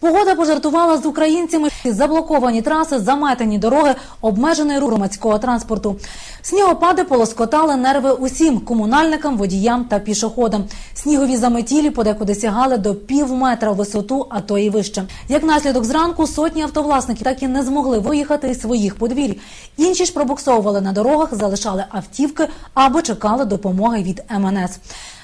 Погода пожартувала з українцями. Заблоковані траси, заметені дороги, обмежений рух громадського транспорту. Снігопади полоскотали нерви усім комунальникам, водіям та пішоходам. Снігові заметілі подекуди сягали до пів метра висоту, а то і вище. Як наслідок зранку сотні автовласників так і не змогли виїхати із своїх подвір'я. Інші ж пробуксовували на дорогах, залишали автівки або чекали допомоги від МНС.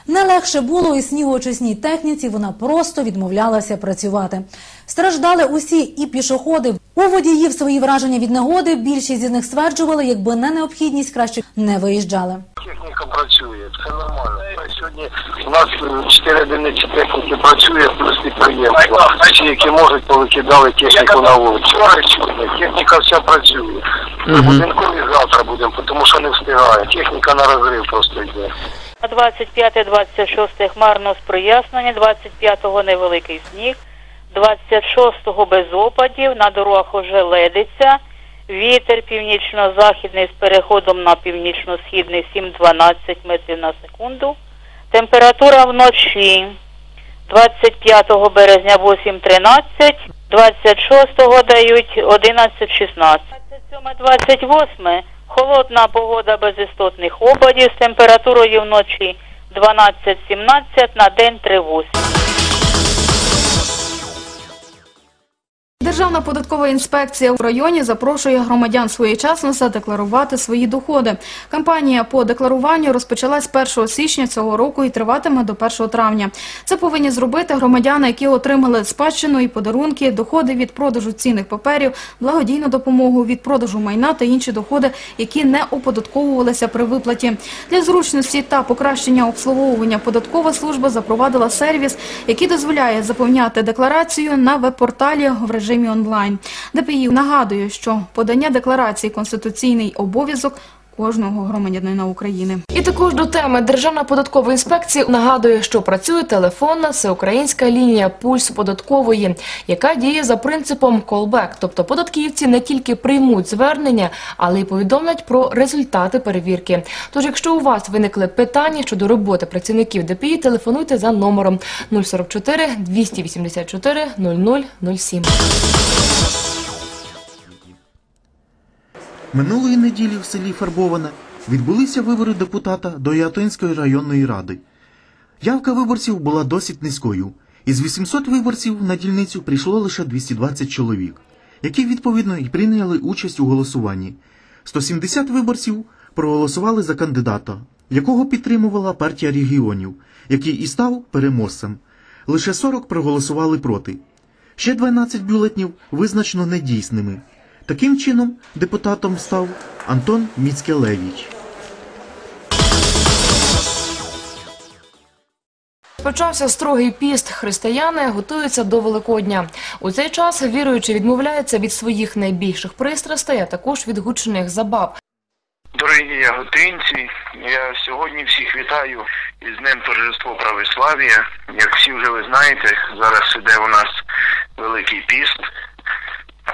Не легше було і снігоочисній техніці, вона просто відмовлялася працювати. Страждали усі і пішоходи. У водіїв свої враження від негоди. Більшість із них стверджували, якби не необхідність, краще не виїжджали. Техніка працює, це нормально. Сьогодні у нас е, чотири одиниці техніки працює, плюс підприємства. Ті, які можуть, повикидали техніку на вулицю. Техніка вся працює. Будинкові завтра будемо, тому що не встигає. Техніка на розрив просто йде. 25-26 хмарно з прояснення, 25-го невеликий сніг, 26-го без опадів, на дорогах уже ледиться, вітер північно-західний з переходом на північно-східний 7-12 метрів на секунду, температура вночі 25 березня 8-13, 26-го дають 11-16. 27-28 холодна погода без істотних опадів з температурою вночі 12-17, на день 3-8. Державна податкова інспекція в районі запрошує громадян своєчасно задекларувати свої доходи. Кампанія по декларуванню розпочалась 1 січня цього року і триватиме до 1 травня. Це повинні зробити громадяни, які отримали спадщину і подарунки, доходи від продажу цінних паперів, благодійну допомогу від продажу майна та інші доходи, які не оподатковувалися при виплаті. Для зручності та покращення обслуговування податкова служба запровадила сервіс, який дозволяє заповняти декларацію на веб-порталі в режимі онлайн. ДПІ нагадує, що подання декларації конституційний обов'язок кожного громадянина України. І також до теми Державна податкова інспекція нагадує, що працює телефонна всеукраїнська лінія пульс податкової, яка діє за принципом колбек. Тобто податківці не тільки приймуть звернення, але й повідомлять про результати перевірки. Тож, якщо у вас виникли питання щодо роботи працівників ДПІ, телефонуйте за номером 044 284 0007. Минулої неділі в селі Фарбоване відбулися вибори депутата до Ятинської районної ради. Явка виборців була досить низькою. Із 800 виборців на дільницю прийшло лише 220 чоловік, які відповідно і прийняли участь у голосуванні. 170 виборців проголосували за кандидата, якого підтримувала партія регіонів, який і став переможцем. Лише 40 проголосували проти. Ще 12 бюлетнів визначено недійсними. Таким чином, депутатом став Антон Міцкелевич. Почався строгий піст. Християни готуються до Великодня. У цей час віруючі відмовляються від своїх найбільших пристрастей, а також від гучних забав. Дорогі яготинці, я сьогодні всіх вітаю із Днем Торжество Православ'я. Як всі вже ви знаєте, зараз іде у нас Великий піст.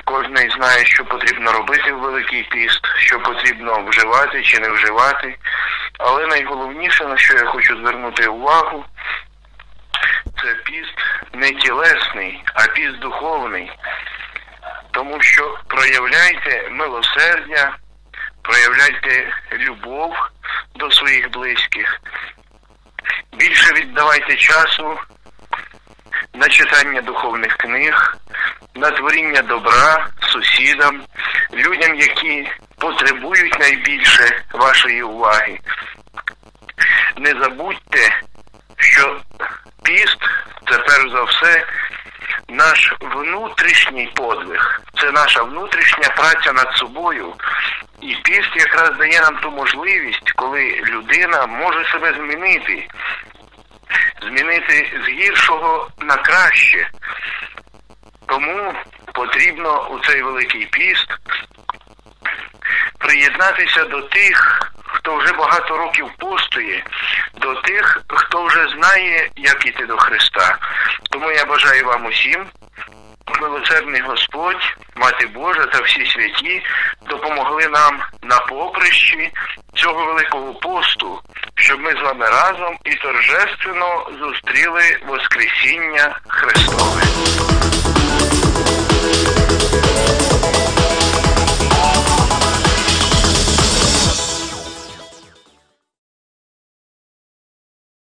Кожен знає, що потрібно робити в Великий піст, що потрібно вживати чи не вживати. Але найголовніше, на що я хочу звернути увагу, це піст не тілесний, а піст духовний. Тому що проявляйте милосердя, проявляйте любов до своїх близьких, більше віддавайте часу на читання духовних книг, на творіння добра сусідам, людям, які потребують найбільше вашої уваги. Не забудьте, що піст це перш за все наш внутрішній подвиг, це наша внутрішня праця над собою. І піст якраз дає нам ту можливість, коли людина може себе змінити, змінити з гіршого на краще. Тому потрібно у цей великий піст приєднатися до тих, хто вже багато років постує, до тих, хто вже знає, як іти до Христа. Тому я бажаю вам усім, милосердний Господь, Мати Божа та всі святі допомогли нам на поприщі цього великого посту, щоб ми з вами разом і торжественно зустріли Воскресіння Христове.